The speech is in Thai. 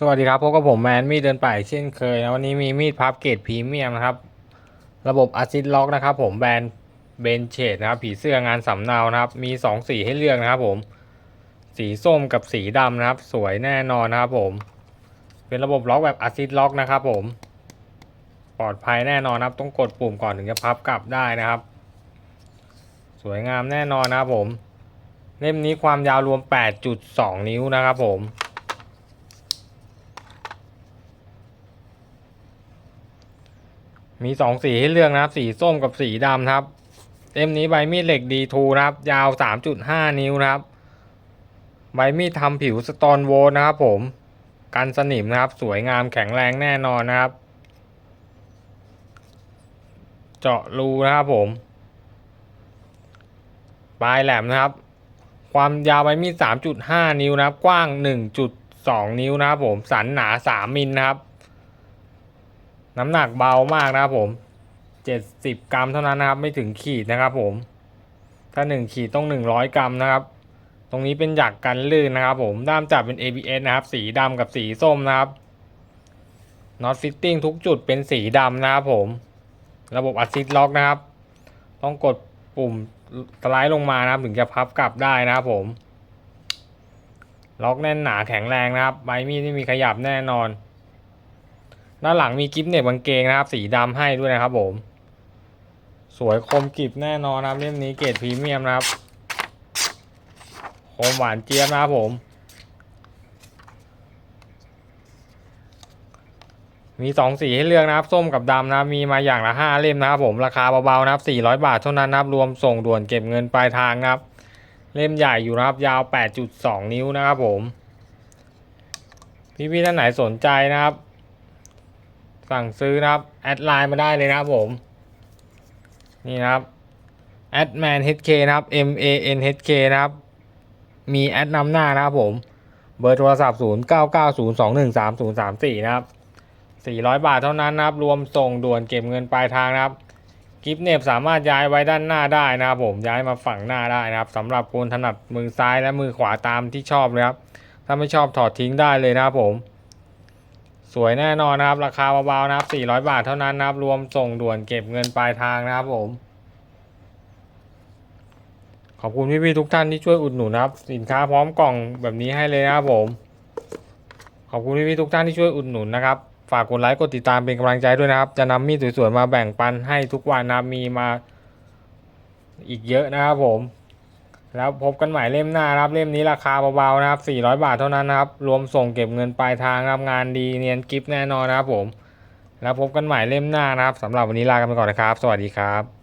สวัสดีครับพบกับผมแมนมีดเดินป่าอีกเช่นเคยนะวันนี้มีมีดพับเกรดพรีเมียมนะครับ ระบบอาซิ d ล็อกนะครับ ผมแบรนด์เบนเชดนะครับ ผีเสื้องานสำเนานะครับ มีสองสีให้เลือกนะครับ ผม สีส้มกับสีดำนะครับ สวยแน่นอนนะครับ ผม เป็นระบบล็อกแบบอาซิ d ล็อกนะครับ ผม ปลอดภัยแน่นอนนะครับ ต้องกดปุ่มก่อนถึงจะพับกลับได้นะครับ สวยงามแน่นอนนะครับ ผม เล่มนี้ความยาวรวม 8.2 นิ้วนะครับ ผม มีสองสีให้เลือกนะครับ สีส้มกับสีดำครับ เล่มนี้ใบมีดเหล็กดีทูนะครับ ยาว 3.5 นิ้วนะครับ ใบมีดทำผิวสโตนโวลนะครับผม กันสนิมนะครับ สวยงามแข็งแรงแน่นอนนะครับ เจาะรูนะครับผม ปลายแหลมนะครับ ความยาวใบมีด 3.5 นิ้วนะครับ กว้าง 1.2 นิ้วนะครับผม สันหนา 3 มิลนะครับ น้ำหนักเบามากนะครับผม70กรัมเท่านั้นนะครับ ไม่ถึงขีดนะครับ ผม ถ้า1ขีดต้อง100กรัมนะครับ ตรงนี้เป็นหยักกันลื่นนะครับ ผมด้ามจับเป็น ABS นะครับ สีดำกับสีส้มนะครับน็อตฟิตติ้งทุกจุดเป็นสีดำนะครับผม ระบบอัดซิดล็อกนะครับ ต้องกดปุ่มสไลด์ลงมานะครับ ถึงจะพับกลับได้นะครับผมล็อกแน่นหนาแข็งแรงนะครับ ใบมีดไม่มีขยับแน่นอน ด้านหลังมีกิฟต์เน็บกางเกงนะครับ สีดำให้ด้วยนะครับผม สวยคมกริบแน่นอนนะครับเล่มนี้เกรดพรีเมียมนะครับคมหวานเจี๊ยบนะครับผม มีสองสีให้เลือกนะครับ ส้มกับดำนะมีมาอย่างละห้าเล่มนะครับผมราคาเบาๆนะครับสี่ร้อยบาทเท่านั้นนะครับรวมส่งด่วนเก็บเงินปลายทางนะครับ เล่มใหญ่อยู่นะครับ ยาว8.2นิ้วนะครับผม พี่ๆท่านไหนสนใจนะครับ สั่งซื้อนะครับ แอดไลน์มาได้เลยนะครับผม นี่นะครับแอดแมน HK นะครับ M A N H K นะครับ มีแอดนำหน้านะครับผม เบอร์โทรศัพท์ 0 9 9 0 2 1 3 0 3 4 นะครับ 400 บาทเท่านั้นนะครับ รวมส่งด่วนเก็บเงินปลายทางนะครับกิฟต์เนบสามารถย้ายไว้ด้านหน้าได้นะครับผมย้ายมาฝั่งหน้าได้นะครับสำหรับคนถนัดมือซ้ายและมือขวาตามที่ชอบเลยครับ ถ้าไม่ชอบถอดทิ้งได้เลยนะครับผม สวยแน่นอนนะครับ ราคาเบาๆนะครับ400 บาทเท่านั้นนะครับ รวมส่งด่วนเก็บเงินปลายทางนะครับผม ขอบคุณพี่ๆทุกท่านที่ช่วยอุดหนุนนะครับ สินค้าพร้อมกล่องแบบนี้ให้เลยนะครับผม ขอบคุณพี่ๆทุกท่านที่ช่วยอุดหนุนนะครับ ฝากกดไลค์กดติดตามเป็นกำลังใจด้วยนะครับ จะนำมีดสวยๆมาแบ่งปันให้ทุกวันนะมีมาอีกเยอะนะครับผม แล้วพบกันใหม่เล่มหน้าครับเล่มนี้ราคาเบาๆนะครับ 400 บาทเท่านั้นนะครับ รวมส่งเก็บเงินปลายทางครับงานดีเนียนกิฟต์แน่นอนนะครับผม แล้วพบกันใหม่เล่มหน้านะครับสำหรับวันนี้ลากันไปก่อนนะครับ สวัสดีครับ